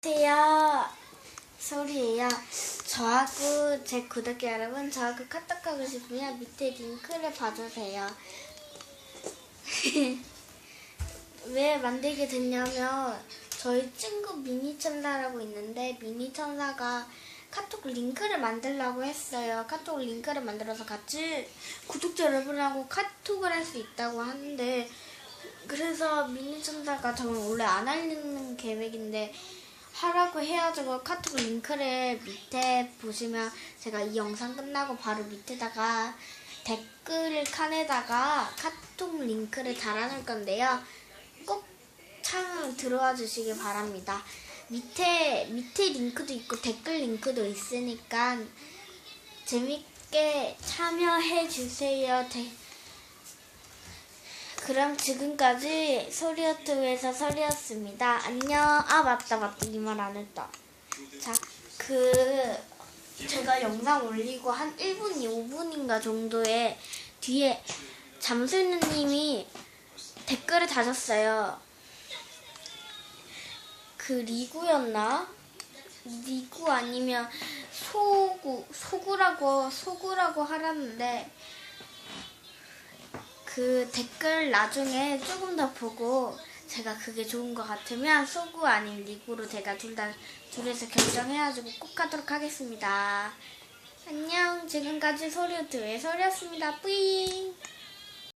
안녕하세요. 소리예요. 저하고 제 구독자 여러분, 저하고 카톡 하고 싶으면 밑에 링크를 봐주세요. 왜 만들게 됐냐면 저희 친구 미니 천사라고 있는데 미니 천사가 카톡 링크를 만들라고 했어요. 카톡 링크를 만들어서 같이 구독자 여러분하고 카톡을 할 수 있다고 하는데 그래서 미니 천사가 저는 원래 안 하려는 계획인데 하라고 해가지고 카톡 링크를 밑에 보시면 제가 이 영상 끝나고 바로 밑에다가 댓글 칸에다가 카톡 링크를 달아놓을 건데요. 꼭참 들어와 주시기 바랍니다. 밑에 밑에 링크도 있고 댓글 링크도 있으니까 재밌게 참여해 주세요. 대- 그럼 지금까지 소리어트에서 소리였습니다. 안녕. 아 맞다 맞다 이 말 안 했다. 자, 그 제가 영상 올리고 한 1분, 5분인가 정도에 뒤에 잠수누님이 댓글을 다셨어요. 그 리구였나? 리구 아니면 소구 소구라고 소구라고 하라는데 그 댓글 나중에 조금 더 보고 제가 그게 좋은 것 같으면 소구 아닌 리구로 제가 둘 다 둘에서 결정해가지고 꼭 하도록 하겠습니다. 안녕 지금까지 소리우트의 소리였습니다. 뿌잉